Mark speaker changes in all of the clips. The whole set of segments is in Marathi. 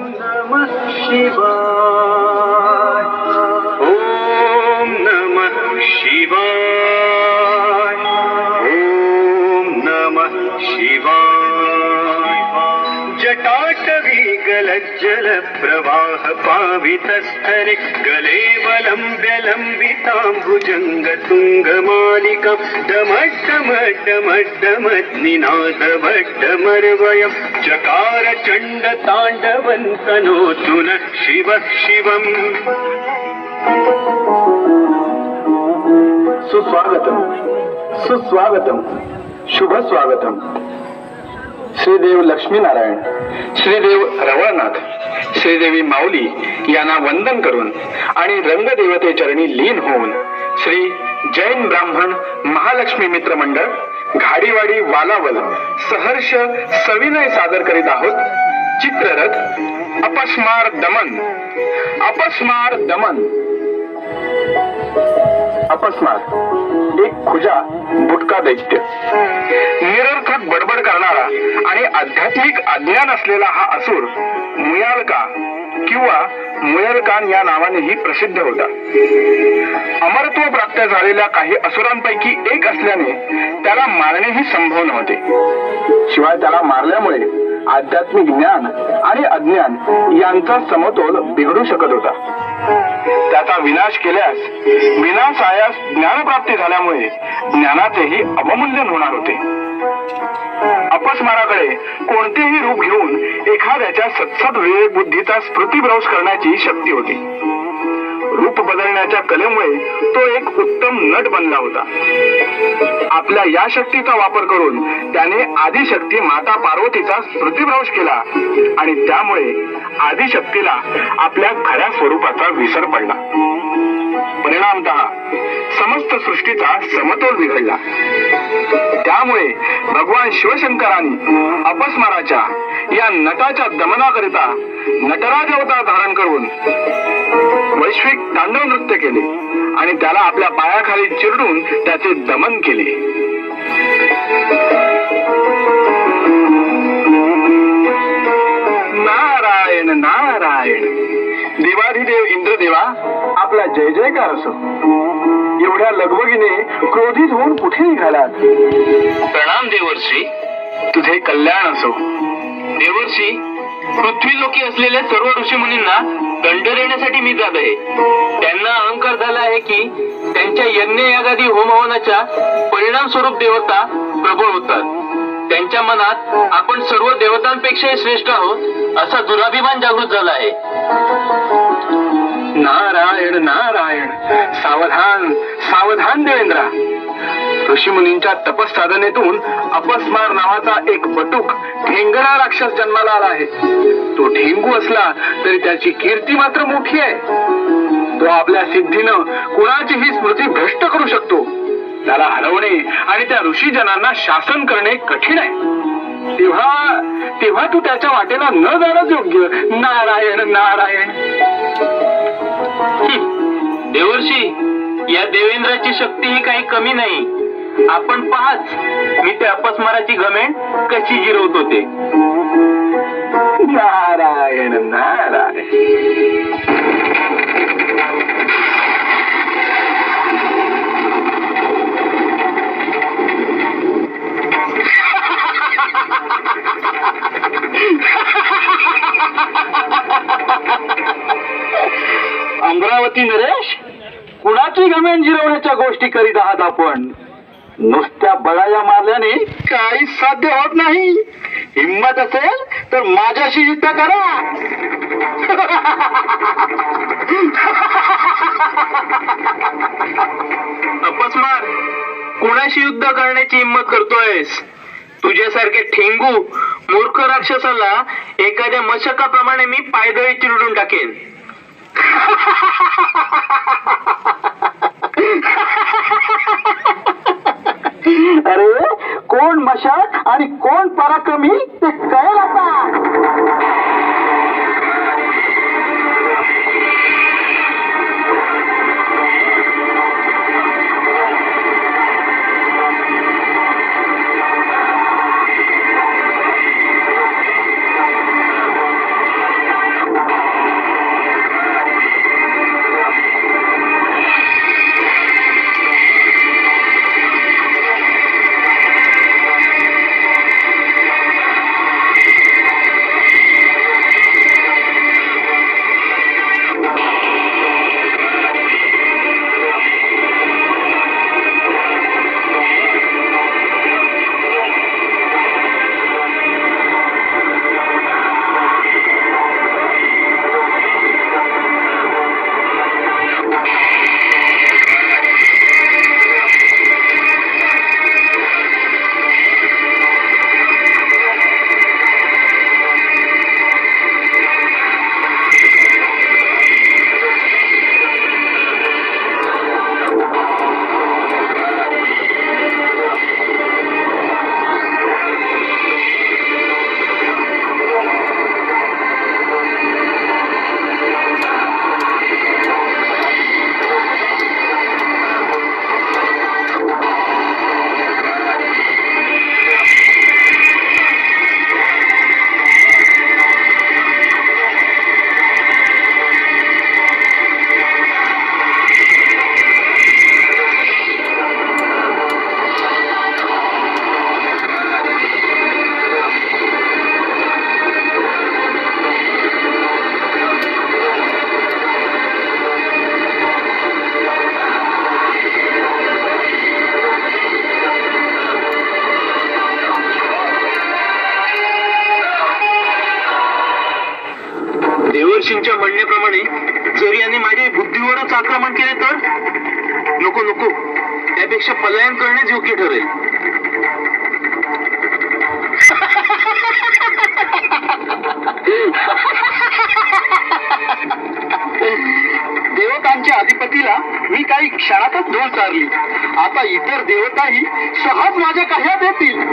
Speaker 1: नमः शिवाय। ओम नमः शिवाय। ओम नमः शिवाय। जटाटवी गलज्जल प्रवाह पावितस्थले गलेवलम्ब्य लम्बिताम्बुजङ्ग तुङ्गमालिकां डमड्डमड्डमड्डमद्निनादभड्डमर्वयं चकार चण्ड ताण्डवन्तनोतु नः शिवः शिवम्
Speaker 2: सुस्वागतम। सुस्वागतम। शुभ स्वागतम श्रीदेव लक्ष्मीनारायण। श्रीदेव रवळनाथ। श्रीदेवी माऊली यांना वंदन करून आणि रंगदेवते चरणी लीन होऊन श्री जैन ब्राह्मण महालक्ष्मी मित्र मंडळ घाडीवाडी वालावल सहर्ष सविनय सादर करीत आहोत. चित्ररथ अपस्मार दमन अपस्मार दमन. अपस्मात एक खुजा बुटका दैत्य निरर्थक बडबड करणारा आणि आध्यात्मिक अज्ञान असलेला हा असुर मुयालका किंवा मुयलकान या नावानेही प्रसिद्ध होता. अमरत्व प्राप्त झालेल्या काही असुरांपैकी एक असल्याने त्याला मारणेही संभव नव्हते. शिवाय त्याला मारल्यामुळे आध्यात्मिक ज्ञान आणि अज्ञान यांचा समतोल बिघडू शकत होता. त्याचा विनाश केल्यास विनाशायास ज्ञानप्राप्ती झाल्यामुळे ज्ञानाचेही अवमूल्यन होणार होते. अपस्माराकडे कोणतेही रूप घेऊन एखाद्याच्या सत्सद विवेक बुद्धीचा स्मृतीभ्रंश करण्याची शक्ती होती. रूप बदलण्याच्या कलेमुळे तो एक उत्तम नट बनला होता. आपल्या या शक्तीचा वापर करून त्याने आदिशक्ती माता पार्वतीचा स्मृतिभ्रंश केला आणि त्यामुळे आदिशक्तीला आपल्या खऱ्या स्वरूपाचा विसर पडला. परिणामत समस्त सृष्टीचा समतोल बिघडला. त्यामुळे भगवान शिवशंकरांनी अपस्माराच्या या नटाच्या दमनाकरिता नटराज अवतार धारण करून वैश्विक तांडव नृत्य केले आणि त्याला आपल्या पायाखाली चिरडून त्याचे दमन केले. नारायण नारायण. इंद्रदेवा आपला जय जयकार असो. एवढ्या लगबगीने क्रोधित होऊन कुठे निघालात?
Speaker 3: प्रणाम देवर्षी.
Speaker 2: तुझे कल्याण असो.
Speaker 3: देवर्षी पृथ्वी लोकी असलेल्या सर्व ऋषी मुनींना दंड देण्यासाठी मी जात आहे. त्यांना अहंकार झाला आहे की त्यांच्या यज्ञ यागादी होमहवनाच्या परिणाम स्वरूप देवता प्रबळ होतात. त्यांच्या मनात आपण सर्व देवतांपेक्षाही श्रेष्ठ आहोत असा दुराभिमान जागृत झाला आहे.
Speaker 2: नारायण नारायण. सावधान सावधान देवेंद्रा. ऋषी मुनींच्या तपसाधनेतून अपस्मार नावाचा एक बटूक ठेंगरा राक्षस जन्माला आला आहे. तो ठेंगू असला तरी त्याची कीर्ती मात्र मोठी आहे. तो आपल्या सिद्धीनं कुणाचीही स्मृती भ्रष्ट करू शकतो. त्याला हरवणे आणि त्या ऋषीजनांना शासन करणे कठीण आहे. तेव्हा तेव्हा तू त्याच्या वाटेला न जाणंच योग्य. नारायण नारायण.
Speaker 3: या देवेंद्राची शक्ती ही काही कमी नाही. आपण पाहाच मी ते अपस्माराची गमेंट कशी जिरवतो होते.
Speaker 2: नारायण नारायण. अमरावती नरेश? कुणाची घमेन जिरवण्याच्या गोष्टी करीत आहात आपण? नुसत्या बळाया मारल्याने काही साध्य होत नाही. हिंमत असेल तर माझ्याशी युद्ध करा.
Speaker 3: अपस्मार कुणाशी युद्ध करण्याची हिंमत करतोयस? तुझ्यासारखे ठेंगू मूर्ख राक्षसाला एखाद्या मशकाप्रमाणे मी पायदळी चिरडून टाकेन. त्यापेक्षा पलायन करणेच योग्य ठरेल.
Speaker 4: देवतांच्या अधिपतीला मी काही क्षणातच धूळ चारली. आता इतर देवताही सहज माझ्या कह्यात येतील.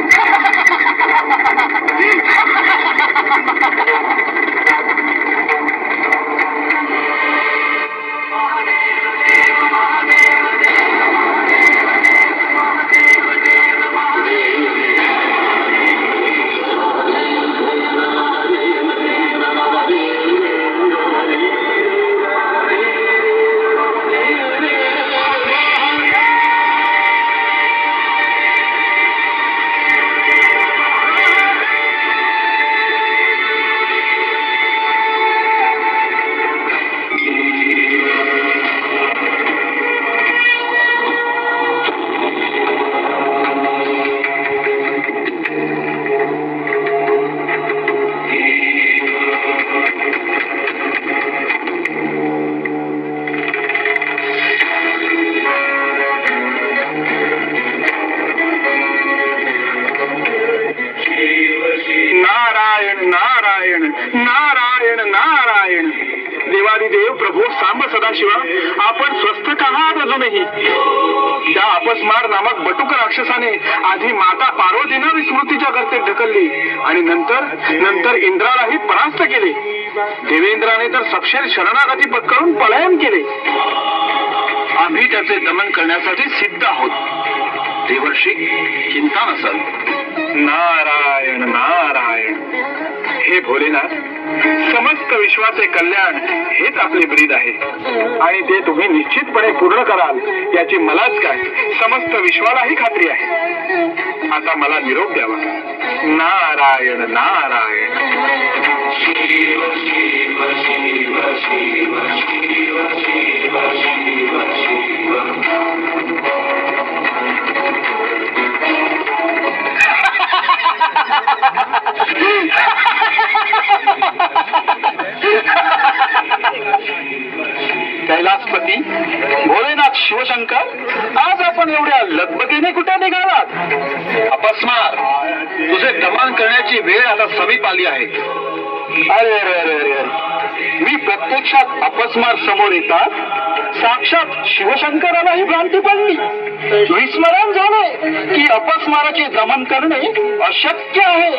Speaker 4: नारायण नारायण नारायण. देवादिदेव प्रभू सांब सदाशिवा आपण स्वस्थ का आहात अजूनही? त्या अपस्मार नामक बटुक राक्षसाने आधी माता पार्वतीनं विस्मृतीच्या गर्तेत ढकलली आणि नंतर नंतर इंद्रालाही परास्त केले. देवेंद्राने तर सपशेल शरणागती पत्करून पलायन केले. आम्ही त्याचे दमन करण्यासाठी सिद्ध आहोत. देवर्षी चिंता नसल. नारायण हे भोलेनाथ समस्त विश्वाचे कल्याण हेच आपले ब्रीद आहे. आणि ते तुम्ही निश्चितपणे पूर्ण कराल याची मलाच काय? समस्त विश्वालाही खात्री आहे. आता मला निरोप द्यावा. नारायण नारायण. कैलासपती समीप आली आहे. अरे अरे अरे अरे अरे. मी प्रत्यक्षात अपस्मार समोर येतात. साक्षात शिवशंकरालाही भ्रांती पडली. विस्मरण झाले की अपस्माराचे दमन करणे अशक्य आहे.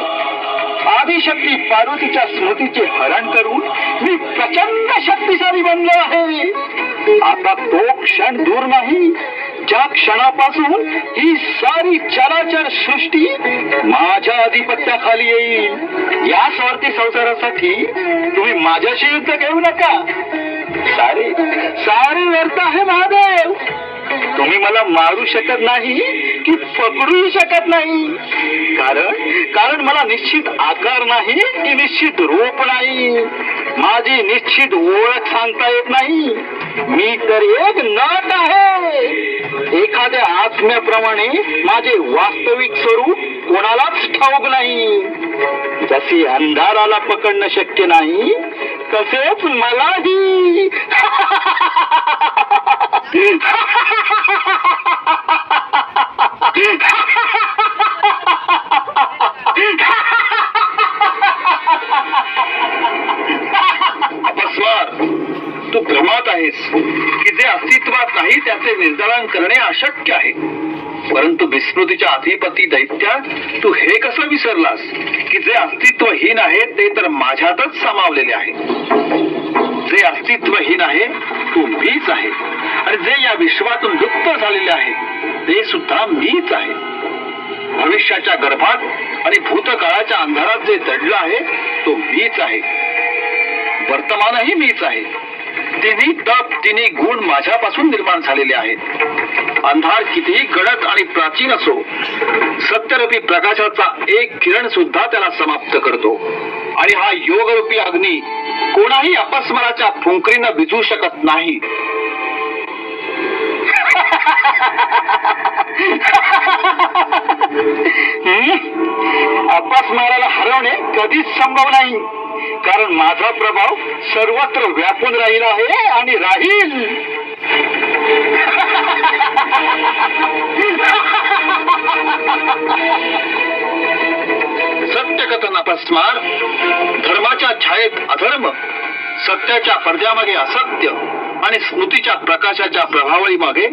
Speaker 4: आदिशक्ती पार्वतीच्या स्मृतीचे हरण करून मी प्रचंड शक्तिशाली बनलो आहे. आता तो क्षण दूर नाही. ज्या क्षणापासून ही सारी चराचर सृष्टी माझ्या अधिपत्याखाली येईल या स्वार्थी संसारासाठी तुम्ही माझ्याशी युद्ध घेऊ नका. सारे सारे व्यर्थ आहे महादेव. तुम्ही मला मारू शकत नाही की पकडूही शकत नाही. कारण कारण मला निश्चित आकार नाही की निश्चित रूप नाही. माझी निश्चित ओळख सांगता येत नाही. मी तर एक नट आहे. एखाद्या आत्म्याप्रमाणे माझे वास्तविक स्वरूप कोणालाच ठाऊक नाही. जसे अंधाराला पकडणं शक्य नाही तसेच मलाही. तू भ्रमात आहेस की जे अस्तित्वात नाही त्याचे निर्धारण करणे अशक्य आहे. परंतु विस्मृतीच्या अधिपती दैत्या तू हे कसं विसरलास की जे अस्तित्वहीन आहे ते तर माझ्यातच सामावलेले आहे. जे अस्तित्वहीन आहे तो मीच आहे. आणि जे या विश्वातून लुप्त झालेले आहे ते सुद्धा मीच आहे. भविष्याच्या गर्भात आणि भूतकाळाच्या अंधारात जे दडलं आहे तो मीच आहे. वर्तमानही मीच आहे. तिन्ही तप तिन्ही गुण माझ्यापासून निर्माण झालेले आहेत. अंधार कितीही गडद आणि प्राचीन असो सत्यरूपी प्रकाशाचा एक किरण सुद्धा त्याला समाप्त करतो. आणि हा योगरूपी अग्नी कोणाही अपस्मराच्या फुंकरीनं भिजू शकत नाही. अपस्माराला हरवणे कधीच संभव नाही. कारण माझा प्रभाव सर्वत्र व्यापून राहील आहे आणि राहील. सत्यकथन धर्माच्या छायेत अधर्म सत्याच्या पडद्यामागे असत्य आणि स्मृतीच्या प्रकाशाच्या प्रभावळी मागे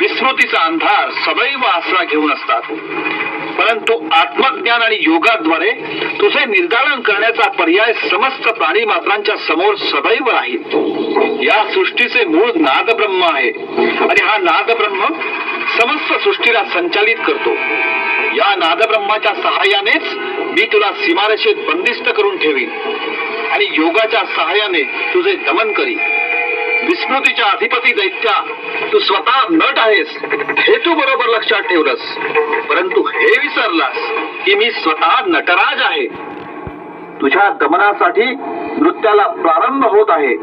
Speaker 4: विस्मृतीचा अंधार सदैव आसरा घेऊन असतात. परंतु आत्मज्ञान आणि योगाद्वारे तुझे निर्धारण करण्याचा पर्याय समस्त प्राणी मात्रांच्या समोर सदैव राहील या सृष्टीचे मूळ नादब्रह्म आहे. आणि हा नादब्रह्म समस्त सृष्टीला संचालित करतो. या नादब्रह्माच्या सहाय्यानेच मी तुला सीमारेषेत बंदिस्त करून ठेवीन. आणि योगाच्या सहाय्याने तुझे दमन करी विस्मृतीच्या अधिपती दैत्या तू स्वतः नट आहेस हे तू बरोबर लक्षात ठेवलंस. परंतु हे विसरलास की मी स्वतः नटराज आहे. तुझ्या गमनासाठी नृत्याला प्रारंभ होत आहे.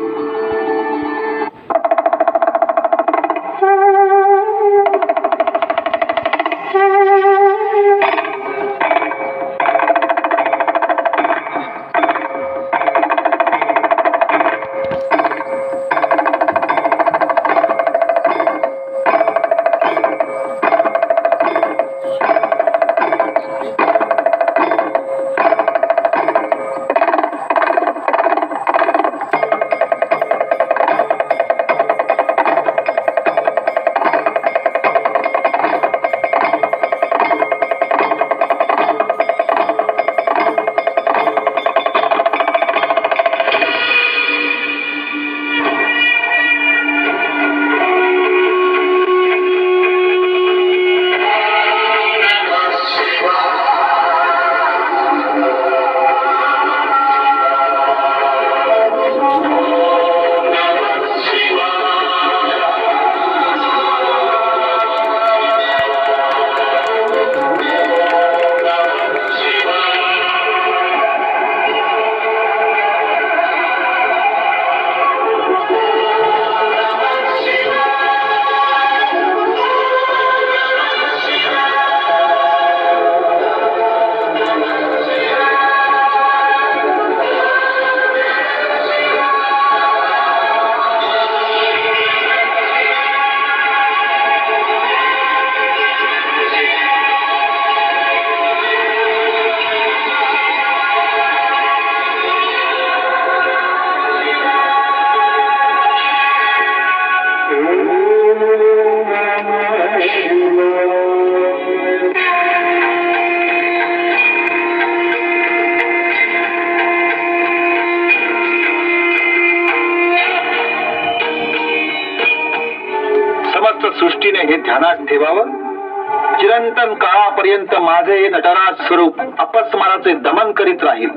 Speaker 4: चिरंतन काळापर्यंत माझे हे नटराज स्वरूप अपस्माराचे दमन करीत राहील.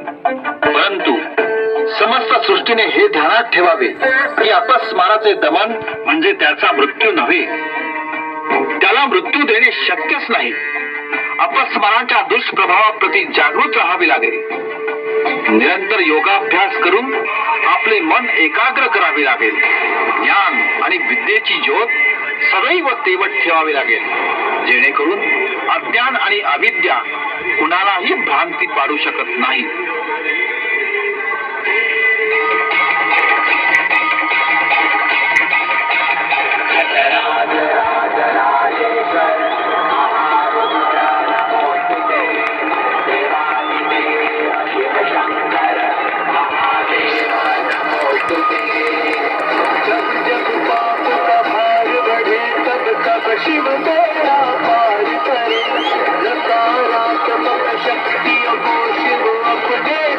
Speaker 4: परंतु समस्त सृष्टीने हे ध्यानात ठेवावे की अपस्माराचे दमन म्हणजे त्याचा मृत्यू नव्हे. त्याला मृत्यू देणे शक्यच नाही. अपस्माराच्या दुष्प्रभावाप्रती जागृत राहावे लागेल. निरंतर योगाभ्यास करून आपले मन एकाग्र करावे लागेल. ज्ञान आणि विद्येची ज्योत सदैव तेवट ठेवावी लागेल. जेणेकरून अज्ञान आणि अविद्या कुणालाही भ्रांती पाडू शकत नाही. Hey!